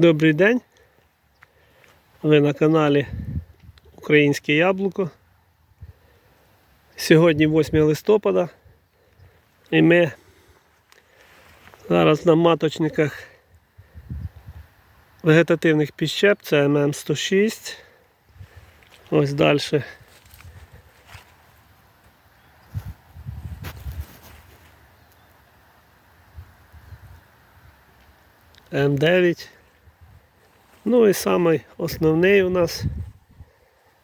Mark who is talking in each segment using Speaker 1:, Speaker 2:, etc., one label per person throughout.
Speaker 1: Добрий день. Ви на каналі Українське Яблуко. Сьогодні 8 листопада і ми зараз на маточниках вегетативних піщеп, це ММ106. Ось далі. М9. Ну і самий основний у нас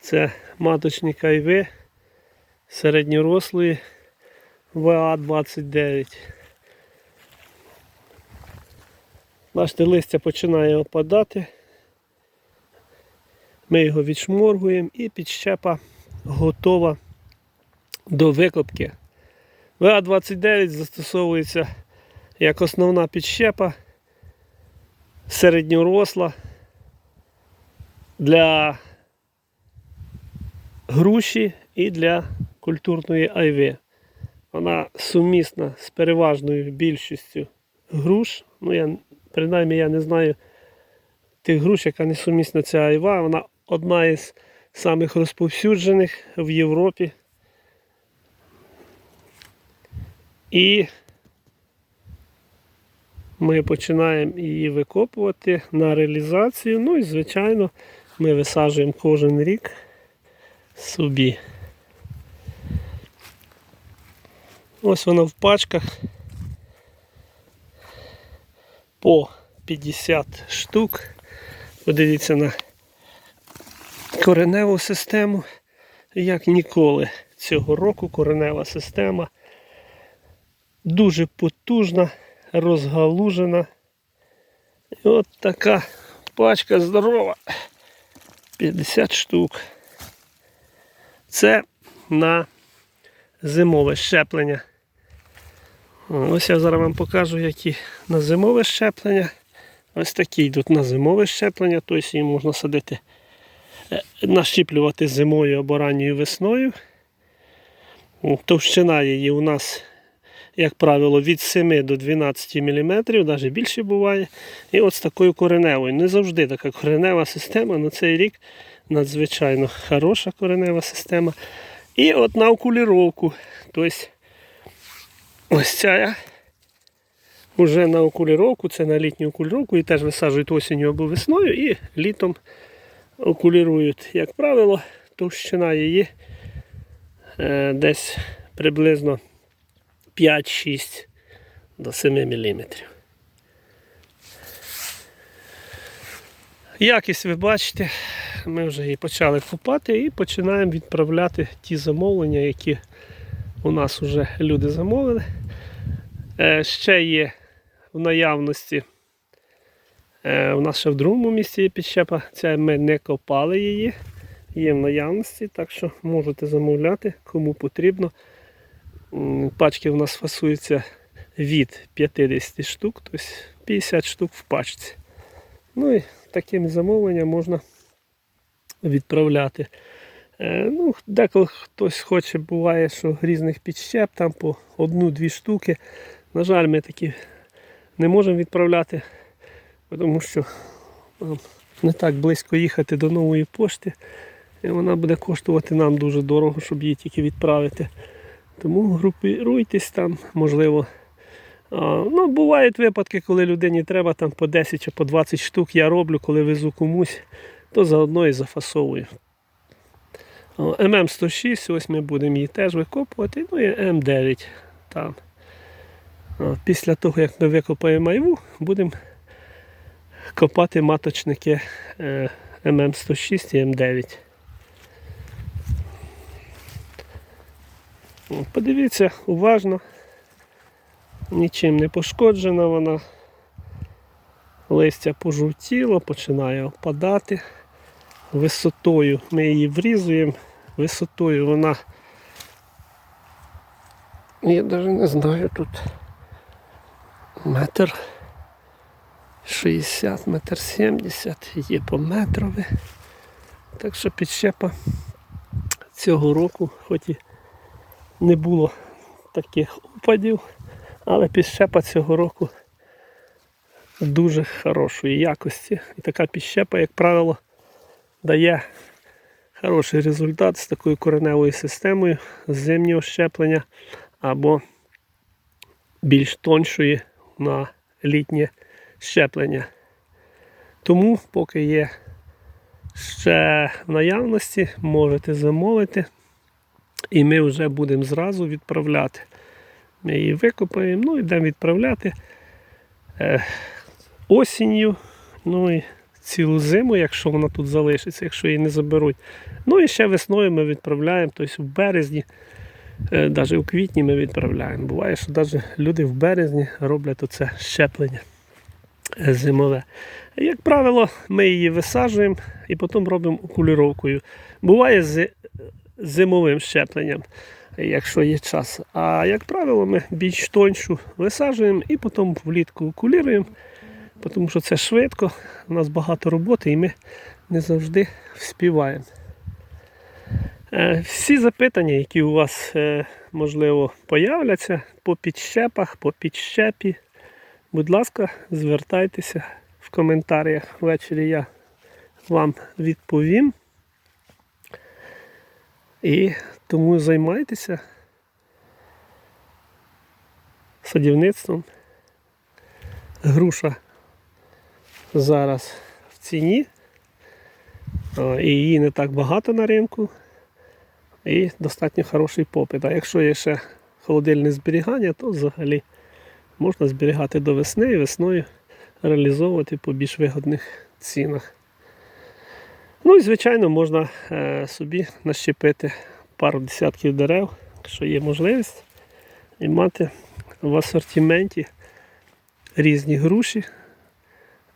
Speaker 1: це маточник айви середньорослої ВА-29. Бачите, листя починає опадати. Ми його відшморгуємо і підщепа готова до викопки. ВА-29 застосовується як основна підщепа середньоросла для груші і для культурної айви. Вона сумісна з переважною більшістю груш. Ну, я, принаймні я не знаю тих груш, яка не сумісна ця айва. Вона одна із самих розповсюджених в Європі. І ми починаємо її викопувати на реалізацію. Ну і, звичайно, ми висаджуємо кожен рік собі. Ось вона в пачках по 50 штук. Подивіться на кореневу систему. Як ніколи цього року коренева система дуже потужна розгалужена. І от така пачка здорова. 50 штук. Це на зимове щеплення. Ось я зараз вам покажу, які на зимове щеплення. Ось такі йдуть на зимове щеплення, тобто її можна садити, е, нащіплювати зимою або ранньою весною. Товщина її у нас як правило, від 7 до 12 мм, навіть більше буває. І от з такою кореневою. Не завжди така коренева система. На цей рік надзвичайно хороша коренева система. І от на окуліровку. Тобто ось ця вже на окуліровку, це на літню окуліровку, і теж висаджують осінню або весною і літом окулірують. Як правило, товщина її е, десь приблизно 5-6 до 7 мм. Якість ви бачите, ми вже її почали купати і починаємо відправляти ті замовлення, які у нас вже люди замовили. Е, ще є в наявності. Е, у нас ще в другому місці є підщепа, ця ми не копали її, є в наявності, так що можете замовляти, кому потрібно. Пачки у нас фасуються від 50 штук, тобто 50 штук в пачці. Ну і таким замовленням можна відправляти. Е, ну, Деколи хтось хоче, буває, що різних підщеп, там по одну-дві штуки. На жаль, ми такі не можемо відправляти, тому що не так близько їхати до нової пошти. І вона буде коштувати нам дуже дорого, щоб її тільки відправити. Тому групіруйтесь там, можливо. Ну, Бувають випадки, коли людині треба там по 10 чи по 20 штук я роблю, коли везу комусь, то заодно і зафасовую. ММ106, ось ми будемо її теж викопувати, ну і М9 там. Після того, як ми викопаємо айву, будемо копати маточники е, ММ106 і М9. Подивіться уважно, нічим не пошкоджена вона. Листя пожовтіло, починає опадати. Висотою ми її врізуємо, висотою вона, я навіть не знаю тут метр 60, метр 70, є по метрові. Так що підщепа цього року, хоч і не було таких упадів, але підщепа цього року дуже хорошої якості. І така підщепа, як правило, дає хороший результат з такою кореневою системою зимнього щеплення або більш тоншої на літнє щеплення. Тому, поки є ще в наявності, можете замовити. І ми вже будемо зразу відправляти. Ми її викопаємо, ну йдемо відправляти е, осінню, ну і цілу зиму, якщо вона тут залишиться, якщо її не заберуть. Ну і ще весною ми відправляємо, тобто в березні, е, навіть у квітні ми відправляємо. Буває, що навіть люди в березні роблять оце щеплення е, зимове. Як правило, ми її висаджуємо і потім робимо окуліровкою. Буває зимовим щепленням, якщо є час. А як правило, ми більш тоншу висаджуємо і потім влітку окуліруємо, тому що це швидко, у нас багато роботи і ми не завжди вспіваємо. Е, Всі запитання, які у вас, е, можливо, появляться по підщепах, по підщепі, будь ласка, звертайтеся в коментарях. Ввечері я вам відповім. І тому займайтеся садівництвом. Груша зараз в ціні. І її не так багато на ринку. І достатньо хороший попит. А якщо є ще холодильне зберігання, то взагалі можна зберігати до весни і весною реалізовувати по більш вигодних цінах. Ну і звичайно можна е, собі нащепити пару десятків дерев, якщо є можливість, і мати в асортименті різні груші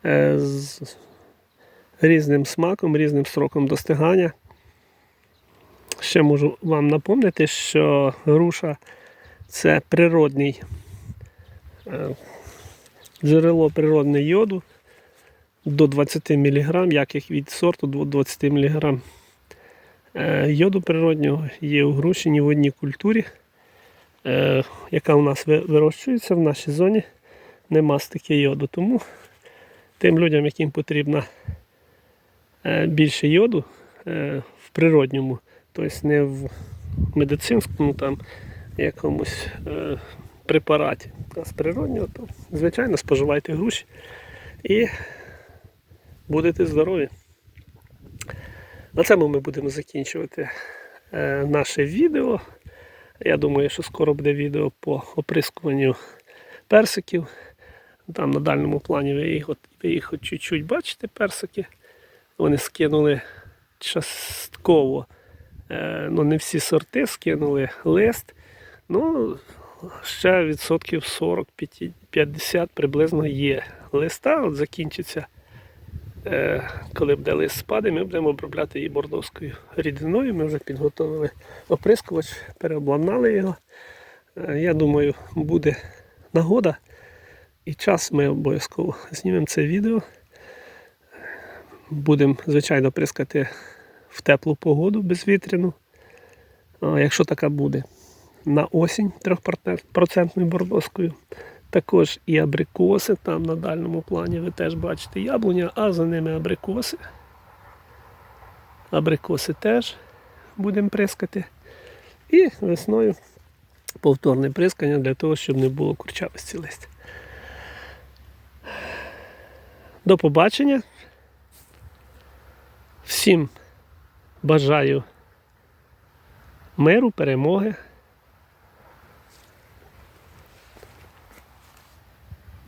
Speaker 1: е, з різним смаком, різним сроком достигання. Ще можу вам напомнити, що груша це природний е, джерело природного йоду до 20 мг, як їх від сорту до 20 мг. Е, Йоду природнього є у груші ні в одній культурі, е, яка у нас вирощується в нашій зоні, нема стільки йоду. Тому тим людям, яким потрібно е, більше йоду в природньому, тобто не в медицинському там якомусь препараті, а з природнього, то звичайно споживайте груші і будете здорові. На цьому ми будемо закінчувати е, наше відео. Я думаю, що скоро буде відео по оприскуванню персиків. Там на дальньому плані ви їх, от, ви їх чуть-чуть бачите, персики. Вони скинули частково, е, ну не всі сорти, скинули лист. Ну, ще відсотків 40-50 приблизно є листа. От закінчиться коли буде лист спаде, ми будемо обробляти її бордовською рідиною. Ми вже підготовили оприскувач, переобладнали його. Е, Я думаю, буде нагода і час ми обов'язково знімемо це відео. Будемо, звичайно, прискати в теплу погоду безвітряну. Якщо така буде на осінь 3% бордоскою. Також і абрикоси там на дальньому плані ви теж бачите яблуня, а за ними абрикоси. Абрикоси теж будемо прискати. І весною повторне прискання для того, щоб не було курчавості листя. До побачення. Всім бажаю миру, перемоги.